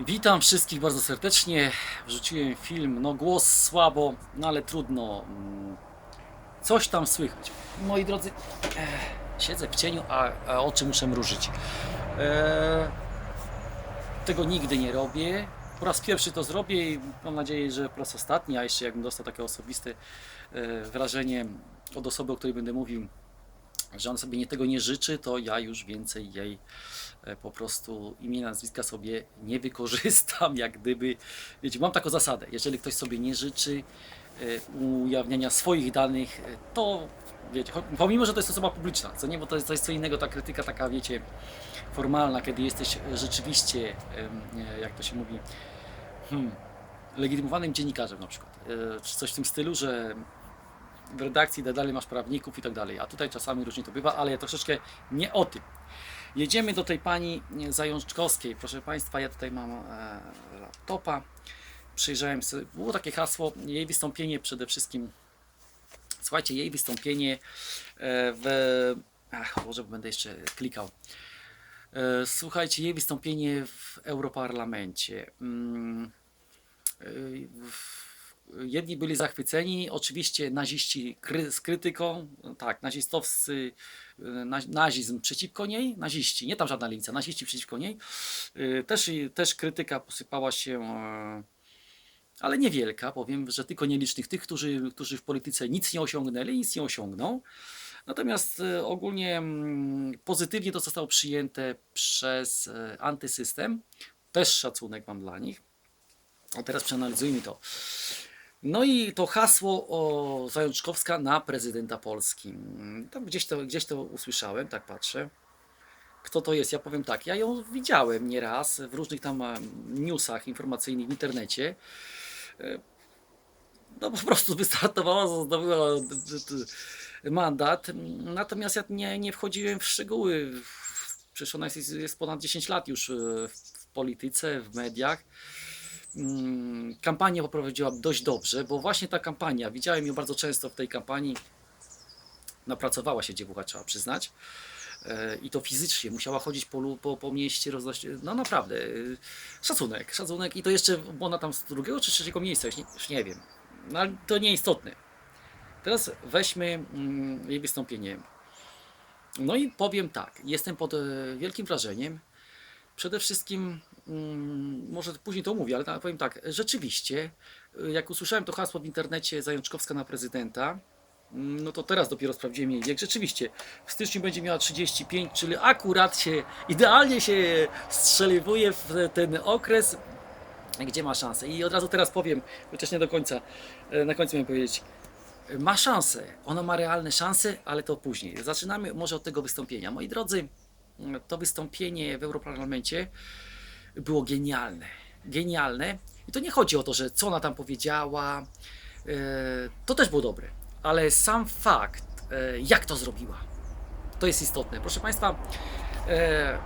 Witam wszystkich bardzo serdecznie. Wrzuciłem film, no głos słabo, no ale trudno. Mm, Coś tam słychać. Moi drodzy, eh, siedzę w cieniu, a, a oczy muszę mrużyć. E, tego nigdy nie robię. Po raz pierwszy to zrobię i mam nadzieję, że po raz ostatni, a jeszcze jakbym dostał takie osobiste e, wrażenie od osoby, o której będę mówił, że on sobie nie tego nie życzy, to ja już więcej jej e, po prostu imienia, nazwiska sobie nie wykorzystam, jak gdyby, wiecie, mam taką zasadę, jeżeli ktoś sobie nie życzy e, ujawniania swoich danych, e, to wiecie, pomimo, że to jest osoba publiczna, co nie, bo to jest, to jest co innego, ta krytyka taka, wiecie, formalna, kiedy jesteś rzeczywiście, jak to się mówi, hmm, legitymowanym dziennikarzem na przykład, czy coś w tym stylu, że w redakcji tak dalej masz prawników i tak dalej, a tutaj czasami różnie to bywa, ale ja troszeczkę nie o tym. Jedziemy do tej pani Zajączkowskiej. Proszę Państwa, ja tutaj mam e, laptopa. Przyjrzałem sobie, było takie hasło, jej wystąpienie przede wszystkim, słuchajcie, jej wystąpienie e, w, ach, może będę jeszcze klikał. E, Słuchajcie, jej wystąpienie w Europarlamencie. Mm, w- Jedni byli zachwyceni, oczywiście naziści kry, z krytyką, tak, nazistowscy, na, nazizm przeciwko niej, naziści, nie tam żadna lewica, naziści przeciwko niej. Y, Też, też krytyka posypała się, e, ale niewielka, powiem, że tylko nielicznych, tych, którzy, którzy w polityce nic nie osiągnęli, nic nie osiągną. Natomiast e, ogólnie mm, pozytywnie to zostało przyjęte przez e, antysystem. Też szacunek mam dla nich. A teraz przeanalizujmy to. No i to hasło o Zajączkowska na prezydenta Polski. Tam gdzieś to, gdzieś to usłyszałem, tak patrzę. Kto to jest? Ja powiem tak, ja ją widziałem nieraz w różnych tam newsach informacyjnych w internecie. E, No po prostu wystartowała, zdobyła d- mandat. Natomiast ja nie, nie wchodziłem w szczegóły. Przecież ona jest, jest ponad 10 lat już e, w, polityce, w mediach kampanię poprowadziła dość dobrze, bo właśnie ta kampania, widziałem ją bardzo często w tej kampanii, napracowała się dziewucha, trzeba przyznać. E, I to fizycznie, musiała chodzić po, po, po mieście, rozdać, no naprawdę, e, szacunek, szacunek i to jeszcze, bo ona tam z drugiego czy trzeciego miejsca, już nie, już nie wiem, no ale to nieistotne. Teraz weźmy mm, jej wystąpienie. No i powiem tak, jestem pod e, wielkim wrażeniem, Przede wszystkim, mm, może później to mówię, ale tak, powiem tak, rzeczywiście, y, jak usłyszałem to hasło w internecie Zajączkowska na prezydenta, mm, no to teraz dopiero sprawdziłem jej wiek. Rzeczywiście, w styczniu będzie miała 35, czyli akurat się, idealnie się strzeliwuje w ten okres, gdzie ma szansę. I od razu teraz powiem, chociaż nie do końca, e, na końcu miałem powiedzieć, ma szansę, ona ma realne szanse, ale to później. Zaczynamy może od tego wystąpienia. Moi drodzy, to wystąpienie w Europarlamencie było genialne. Genialne. I to nie chodzi o to, że co ona tam powiedziała, e, to też było dobre, ale sam fakt, e, jak to zrobiła, to jest istotne. Proszę Państwa, e,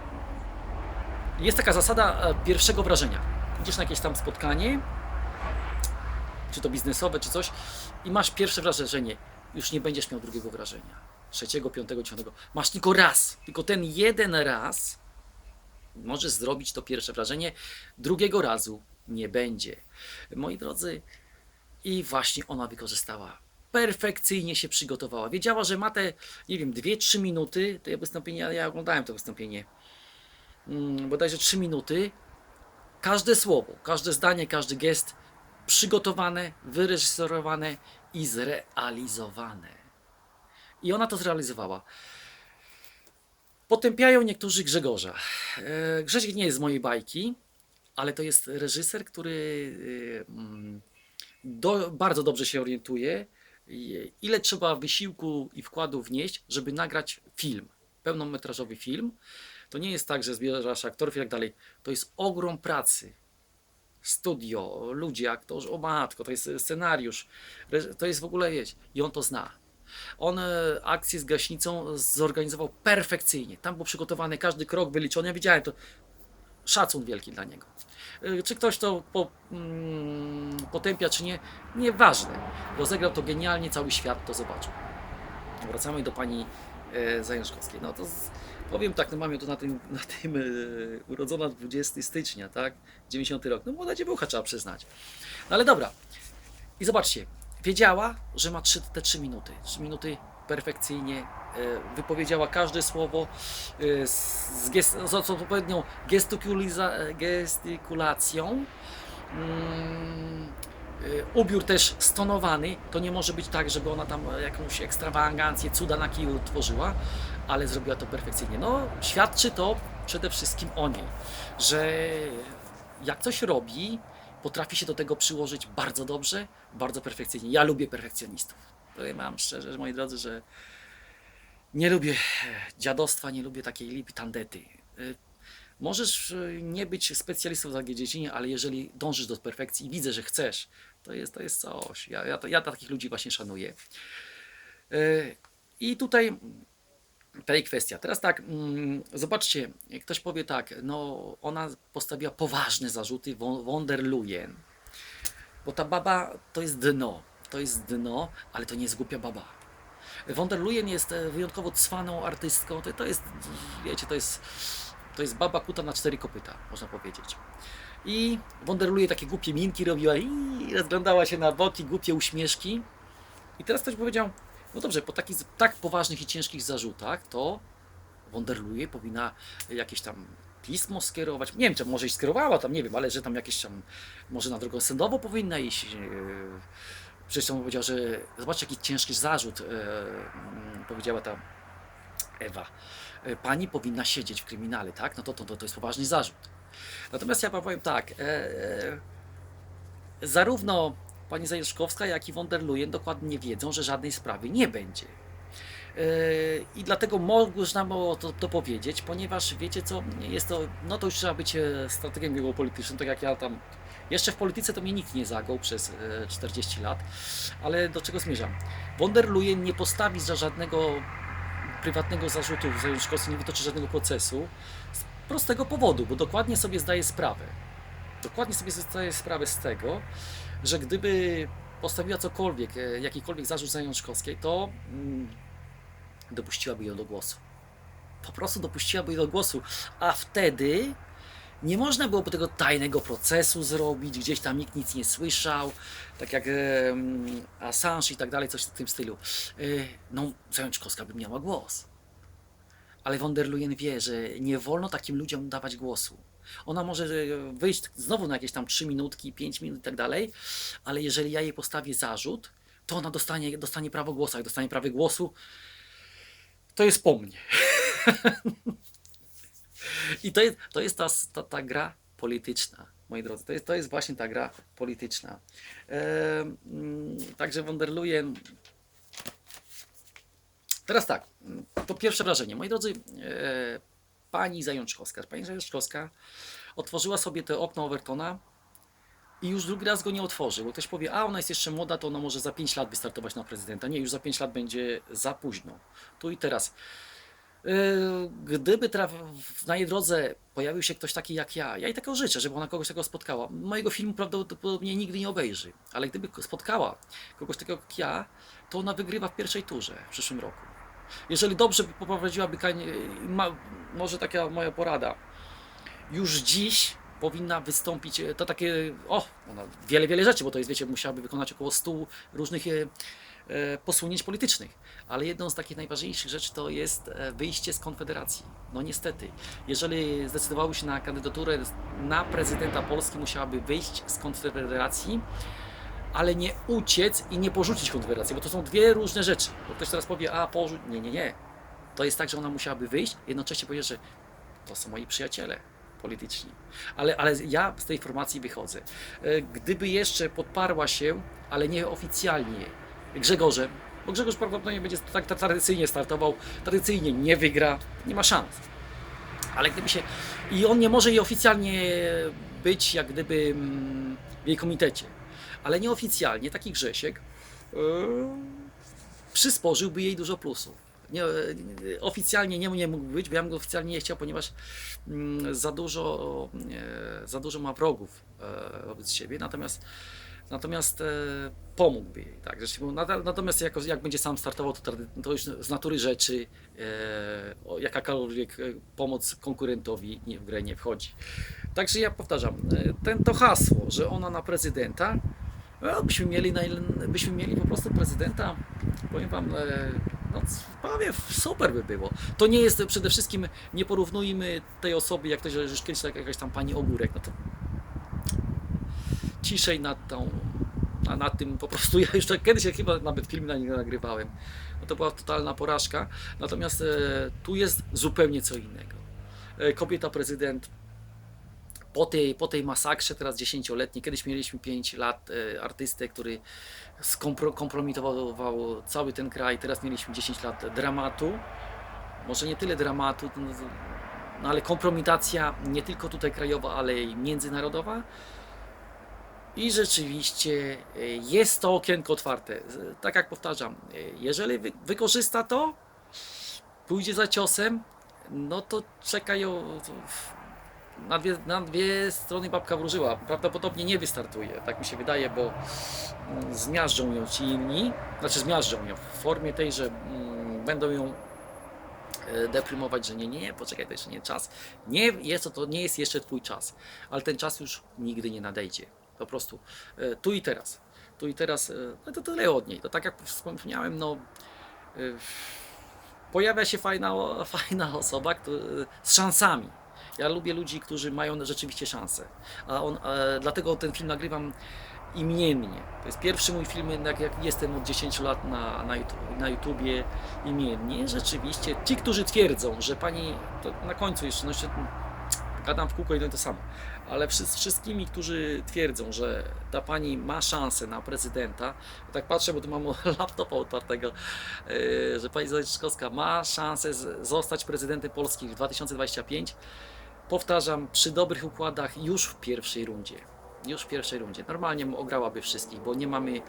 jest taka zasada pierwszego wrażenia. Idziesz na jakieś tam spotkanie, czy to biznesowe, czy coś, i masz pierwsze wrażenie, już nie będziesz miał drugiego wrażenia. Trzeciego, piątego, dziesiątego. Masz tylko raz. Tylko ten jeden raz możesz zrobić to pierwsze wrażenie. Drugiego razu nie będzie. Moi drodzy, i właśnie ona wykorzystała. Perfekcyjnie się przygotowała. Wiedziała, że ma te, nie wiem, 2-3 minuty. To ja wystąpienie, ja- ja oglądałem to wystąpienie. Mm, bodajże 3 minuty. Każde słowo, każde zdanie, każdy gest przygotowane, wyreżyserowane i zrealizowane. I ona to zrealizowała. Potępiają niektórzy Grzegorza. E, Grzesiek nie jest z mojej bajki, ale to jest reżyser, który e, mm, do, bardzo dobrze się orientuje, ile trzeba wysiłku i wkładu wnieść, żeby nagrać film, pełnometrażowy film. To nie jest tak, że zbierasz aktorów i tak dalej. To jest ogrom pracy. Studio, ludzie, aktorzy, o matko, to jest scenariusz, to jest w ogóle, wiecie, i on to zna. On e, akcję z gaśnicą zorganizował perfekcyjnie. Tam był przygotowany każdy krok wyliczony. Ja widziałem to. Szacun wielki dla niego. E, Czy ktoś to po, mm, potępia, czy nie, nieważne. Rozegrał to genialnie, cały świat to zobaczył. Wracamy do pani e, Zajączkowskiej. No to z, Powiem tak, no mam ją tu na tym, na tym e, urodzona 20 stycznia, tak? 90 rok. No młoda dziewucha trzeba przyznać. No ale dobra. I zobaczcie, wiedziała, że ma trzy, te 3 minuty. 3 minuty perfekcyjnie e, wypowiedziała każde słowo e, z, gest, z odpowiednią e, gestykulacją. Mm, y, ubiór też stonowany, to nie może być tak, żeby ona tam jakąś ekstrawagancję, cuda na kiju tworzyła, ale zrobiła to perfekcyjnie. No, świadczy to przede wszystkim o niej, że jak coś robi, potrafi się do tego przyłożyć bardzo dobrze, bardzo perfekcyjnie. Ja lubię perfekcjonistów. Powiem wam szczerze, moi drodzy, że nie lubię dziadostwa, nie lubię takiej lipi tandety. Y, Możesz y, nie być specjalistą w danej dziedzinie, ale jeżeli dążysz do perfekcji i widzę, że chcesz, to jest, to jest coś. Ja, ja, ja takich ludzi właśnie szanuję. Y, I tutaj tej kwestia. Teraz tak, mm, zobaczcie, ktoś powie tak, no ona postawiła poważne zarzuty von, von der Leyen, bo ta baba to jest dno, to jest dno, ale to nie jest głupia baba. Von der Leyen jest e, wyjątkowo cwaną artystką, to, to jest, wiecie, to jest, to jest baba kuta na cztery kopyta, można powiedzieć. I von der Leyen takie głupie minki robiła i rozglądała się na boki, głupie uśmieszki. I teraz ktoś powiedział, no dobrze, po takich tak poważnych i ciężkich zarzutach, to von powinna jakieś tam pismo skierować. Nie wiem, czy może i skierowała tam, nie wiem, ale że tam jakieś tam, może na drogę sądową powinna iść. Yy, Przecież on powiedział, że zobaczcie jaki ciężki zarzut, e, mm, powiedziała ta Ewa. E, Pani powinna siedzieć w kryminale, tak? No to, to, to, jest poważny zarzut. Natomiast ja powiem tak, e, e, zarówno pani Zajeszkowska, jak i von der Leyen dokładnie wiedzą, że żadnej sprawy nie będzie. E, I dlatego można było to, to powiedzieć, ponieważ wiecie co, jest to, no to już trzeba być e, strategiem geopolitycznym, tak jak ja tam, jeszcze w polityce to mnie nikt nie zagął przez e, 40 lat, ale do czego zmierzam? Von der Leyen nie postawi za żadnego prywatnego zarzutu w Zajączkowsku, nie wytoczy żadnego procesu z prostego powodu, bo dokładnie sobie zdaje sprawę. Dokładnie sobie zdaje sprawę z tego, że gdyby postawiła cokolwiek, e, jakikolwiek zarzut Zajączkowskiej, to mm, dopuściłaby ją do głosu. Po prostu dopuściłaby ją do głosu, a wtedy nie można byłoby tego tajnego procesu zrobić, gdzieś tam nikt nic nie słyszał, tak jak Assange i tak dalej, coś w tym stylu. E, No, Zajączkowska by miała głos. Ale von der Leyen wie, że nie wolno takim ludziom dawać głosu. Ona może e, wyjść znowu na jakieś tam 3 minutki, 5 minut i tak dalej, ale jeżeli ja jej postawię zarzut, to ona dostanie, dostanie prawo głosu. Jak dostanie prawo głosu, to jest po mnie. I to jest, to jest ta, ta, ta gra polityczna, moi drodzy. To jest, to jest właśnie ta gra polityczna. Ehm, mm, także von der Leyen. Teraz tak, to pierwsze wrażenie. Moi drodzy, e, pani Zajączkowska. Pani Zajączkowska otworzyła sobie to okno Overtona i już drugi raz go nie otworzy, bo ktoś powie, a ona jest jeszcze młoda, to ona może za 5 lat wystartować na prezydenta. Nie, już za 5 lat będzie za późno. Tu i teraz. Yy, Gdyby na jej drodze pojawił się ktoś taki jak ja, ja jej tego życzę, żeby ona kogoś takiego spotkała. Mojego filmu prawdopodobnie nigdy nie obejrzy, ale gdyby spotkała kogoś takiego jak ja, to ona wygrywa w pierwszej turze w przyszłym roku. Jeżeli dobrze by poprowadziłaby może taka moja porada, już dziś powinna wystąpić, e, to takie, o, ona wiele, wiele rzeczy, bo to jest, wiecie, musiałaby wykonać około 100 różnych e, e, posunięć politycznych, ale jedną z takich najważniejszych rzeczy to jest wyjście z Konfederacji. No niestety, jeżeli zdecydowały się na kandydaturę na prezydenta Polski, musiałaby wyjść z Konfederacji, ale nie uciec i nie porzucić Konfederacji, bo to są dwie różne rzeczy. Bo ktoś teraz powie, a porzuć, nie, nie, nie. To jest tak, że ona musiałaby wyjść, jednocześnie powiedzieć, że to są moi przyjaciele polityczni. Ale, ale ja z tej formacji wychodzę. E, Gdyby jeszcze podparła się, ale nie oficjalnie, Grzegorzem, bo Grzegorz prawdopodobnie będzie tak tradycyjnie startował, tradycyjnie nie wygra, nie ma szans. Ale gdyby się. I on nie może jej oficjalnie być, jak gdyby mm, w jej komitecie. Ale nieoficjalnie taki Grzesiek yy, przysporzyłby jej dużo plusów. Nie, nie- oficjalnie nie, nie mógł być, bo ja bym go oficjalnie nie chciał, ponieważ mm, za dużo, e, za dużo ma wrogów wobec siebie. Natomiast Natomiast pomógłby jej, tak. Natomiast jak będzie sam startował, to, to już z natury rzeczy jakakolwiek pomoc konkurentowi w grę nie wchodzi. Także ja powtarzam, ten, to hasło, że ona na prezydenta, no, byśmy mieli, byśmy mieli po prostu prezydenta, powiem wam, e, no prawie super by było. To nie jest przede wszystkim, nie porównujmy tej osoby, jak ktoś już kiedyś tak, jakaś tam pani Ogórek, no to ciszej nad tą, a nad tym po prostu, ja już tak kiedyś chyba nawet film na niego nagrywałem, no to była totalna porażka, natomiast e, tu jest zupełnie co innego. E, kobieta prezydent po tej, po tej masakrze, teraz dziesięcioletniej, kiedyś mieliśmy 5 lat e, artystę, który skompro, kompromitował cały ten kraj, teraz mieliśmy 10 lat dramatu, może nie tyle dramatu, no, no ale kompromitacja nie tylko tutaj krajowa, ale i międzynarodowa. I rzeczywiście e, jest to okienko otwarte. Tak jak powtarzam, e, jeżeli wy, wykorzysta to, pójdzie za ciosem, no to czekają na dwie, na dwie strony babka wróżyła. Prawdopodobnie nie wystartuje, tak mi się wydaje, bo mm, zmiażdżą ją ci inni, znaczy zmiażdżą ją w formie tej, że mm, będą ją e, deprymować, że nie, nie, nie, poczekaj, to jeszcze nie czas. Nie, jest to, to nie jest jeszcze twój czas, ale ten czas już nigdy nie nadejdzie. Po prostu e, tu i teraz. Tu i teraz, e, no to tyle od niej. To tak jak wspomniałem, no pojawia się fajna, fajna osoba kto, z szansami. Ja lubię ludzi, którzy mają rzeczywiście szansę. A on, e, dlatego ten film nagrywam imiennie. To jest pierwszy mój film, jak, jak jestem od 10 lat na, na, YouTube, na YouTubie imiennie. Rzeczywiście ci, którzy twierdzą, że pani, na końcu jeszcze, no jeszcze gadam w kółko i to samo, ale z wszystkimi, którzy twierdzą, że ta pani ma szansę na prezydenta, tak patrzę, bo tu mam laptopa otwartego, yy, że pani Zaleczkowska ma szansę zostać prezydentem Polski w 2025. Powtarzam, przy dobrych układach już w pierwszej rundzie. Już w pierwszej rundzie. Normalnie ograłaby wszystkich, bo nie mamy, yy,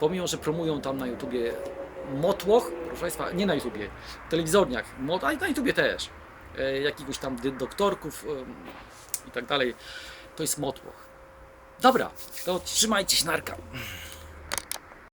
pomimo, że promują tam na YouTubie motłoch, proszę Państwa, nie na YouTubie, w telewizorniach, mot, a na YouTubie też, e, jakiegoś tam doktorków em, i tak dalej, to jest motłoch. Dobra, to trzymajcie się narka.